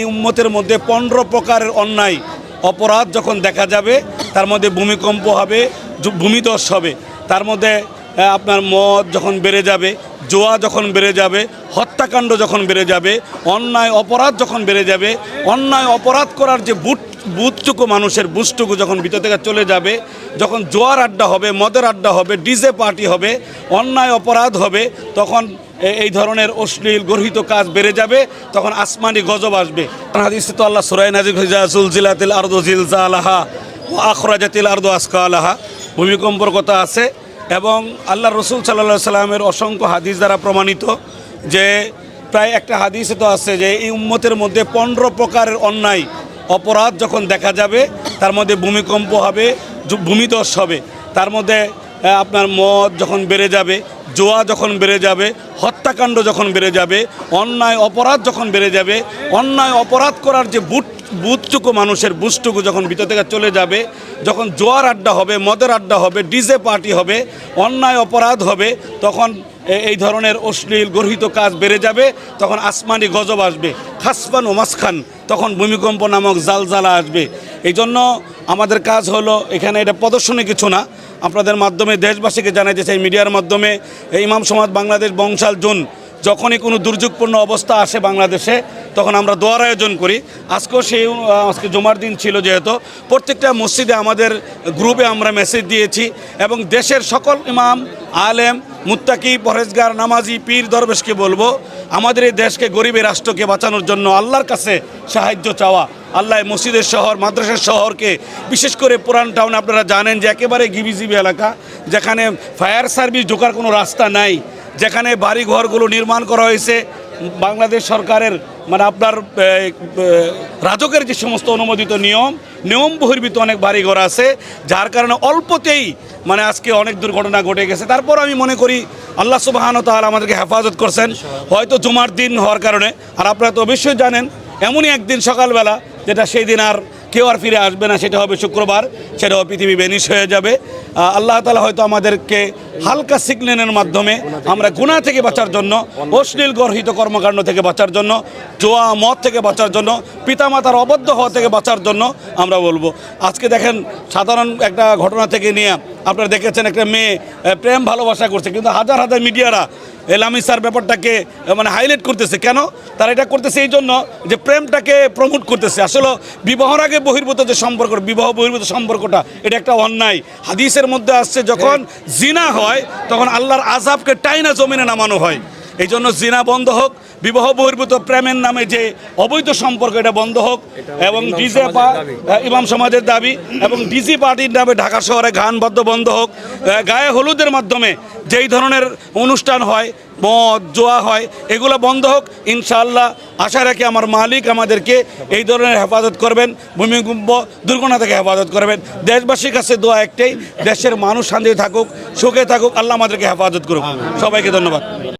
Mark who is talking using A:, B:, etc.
A: এই উম্মতের মধ্যে পনেরো প্রকারের অন্যায় অপরাধ যখন দেখা যাবে, তার মধ্যে ভূমিকম্প হবে ভূমিধস হবে। তার মধ্যে আপনার মদ যখন বেড়ে যাবে, জোয়া যখন বেড়ে যাবে, হত্যাকাণ্ড যখন বেড়ে যাবে, অন্যায় অপরাধ যখন বেড়ে যাবে, অন্যায় অপরাধ করার যে বুট বুথটুকু মানুষের বুঝটুকু যখন ভিতর থেকে চলে যাবে, যখন জোয়ার আড্ডা হবে, মদের আড্ডা হবে, ডিজে পার্টি হবে, অন্যায় অপরাধ হবে, তখন এই ধরনের অশ্লীল গর্হিত কাজ বেড়ে যাবে, তখন আসমানি গজব আসবে। হাদিসে তো আল্লাহ সুরাই নাজিক জুলজিলাতিল আরদু জিলজালাহা ও আখরাজাতিল আরদু আসকালাহা। ভূমিকম্পর কথা আছে, এবং আল্লাহ রসুল সাল্লাহ সাল্লামের অসংখ্য হাদিস দ্বারা প্রমাণিত যে প্রায় একটা হাদিসে তো আছে যে, এই উম্মতের মধ্যে পনেরো প্রকারের অন্যায় অপরাধ যখন দেখা যাবে, তার মধ্যে ভূমিকম্প হবে ভূমিধস হবে। তার মধ্যে আপনার মদ যখন বেড়ে যাবে, জোয়া যখন বেড়ে যাবে, হত্যাকাণ্ড যখন বেড়ে যাবে, অন্যায় অপরাধ যখন বেড়ে যাবে, অন্যায় অপরাধ করার যে বুট বুথটুকু মানুষের বুঝটুকু যখন ভিতর থেকে চলে যাবে, যখন জোয়ার আড্ডা হবে, মদের আড্ডা হবে, ডিজে পার্টি হবে, অন্যায় অপরাধ হবে, তখন এই ধরনের অশ্লীল গর্হিত কাজ বেড়ে যাবে, তখন আসমানি গজব আসবে, খাসফান ও মাসখান, তখন ভূমিকম্প নামক জালজালা আসবে। এই জন্য আমাদের কাজ হলো এখানে এটা প্রদর্শনী কিছু না। আপনাদের মাধ্যমে দেশবাসীকে জানাইতে চাই মিডিয়ার মাধ্যমে এই ইমাম সমাজ বাংলাদেশ বংশাল জুন যখনই কোনো দুর্যোগপূর্ণ অবস্থা আসে বাংলাদেশে, তখন আমরা দোয়ার আয়োজন করি। আজকেও সেই, আজকে জমার দিন ছিল যেহেতু, প্রত্যেকটা মসজিদে আমাদের গ্রুপে আমরা মেসেজ দিয়েছি এবং দেশের সকল ইমাম, আলেম, মুত্তাকি পরেজগার নামাজি, পীর, দরবেশকে বলব, আমাদের এই দেশকে, গরিবের রাষ্ট্রকে বাঁচানোর জন্য আল্লাহর কাছে সাহায্য চাওয়া। আল্লাহ মসজিদের শহর, মাদ্রাসার শহরকে, বিশেষ করে পুরান টাউন আপনারা জানেন যে একেবারে গিবিজিবি এলাকা, যেখানে ফায়ার সার্ভিস ঢোকার কোনো রাস্তা নাই, যেখানে বাড়ি ঘরগুলো নির্মাণ করা হয়েছে, বাংলাদেশ সরকারের মানে আপনার রাজকের যে সমস্ত অনুমোদিত নিয়ম নিয়ম বহির্ভূত অনেক বাড়িঘর আছে, যার কারণে অল্পতেই মানে আজকে অনেক দুর্ঘটনা ঘটে গেছে। তারপর আমি মনে করি, আল্লাহ সুবাহান তাহলে আমাদেরকে হেফাজত করছেন। হয়তো জুমার দিন হওয়ার কারণে, আর আপনারা তো অবশ্যই জানেন, এমনই একদিন সকালবেলা যেটা সেই দিন আর কেউ আর ফিরে আসবে না, সেটা হবে শুক্রবার, সেটাও পৃথিবী বেনিশ হয়ে যাবে। আল্লাহ তালা হয়তো আমাদেরকে হালকা সিগন্যালের মাধ্যমে আমরা গুণা থেকে বাঁচার জন্য, অশ্লীল গর্হিত কর্মকাণ্ড থেকে বাঁচার জন্য, জোয়া, মদ থেকে বাঁচার জন্য, পিতামাতার অবদ্ধ হওয়া থেকে বাঁচার জন্য আমরা বলব। আজকে দেখেন সাধারণ একটা ঘটনা থেকে নিয়ে আপনারা দেখেছেন একটা মেয়ে প্রেম ভালোবাসা করছে, কিন্তু হাজার হাজার মিডিয়ারা এলামি স্যার ব্যাপারটাকে মানে হাইলাইট করতেছে। কেন? তারা এটা করতেছে এই জন্য যে প্রেমটাকে প্রমোট করতেছে। আসলে বিবাহর আগে বহির্ভূত যে সম্পর্ক, বিবাহ বহির্ভূত সম্পর্কটা, এটা একটা অন্যায়। হাদিসের মধ্যে আসছে যখন জিনা হয়, তখন আল্লাহর আজাবকে টাইনা জমিনে নামানো হয়। এই জন্য জিনা বন্ধ হোক বিবাহ বহির্ভূত প্রেমের নামে যে অবৈধ সম্পর্ক এটা বন্ধ হোক। এবং ডিজে পা ইমাম সমাজের দাবি। এবং ডিজি পার্টির নামে ঢাকা শহরে গান বাদ্য বন্ধ হোক। গায়ে হলুদের মাধ্যমে যেই ধরনের অনুষ্ঠান হয় মদ জোয়া হয় এগুলো বন্ধ হোক। ইনশাআল্লাহ আশা রাখি আমার মালিক আমাদেরকে এই ধরনের হেফাজত করবেন। ভূমিকম্প দুর্ঘটনা থেকে হেফাজত করবেন। দেশবাসীর কাছে দোয়া একটাই দেশের মানুষ শান্তি থাকুক সুখে থাকুক আল্লাহ আমাদেরকে হেফাজত করুক। সবাইকে ধন্যবাদ।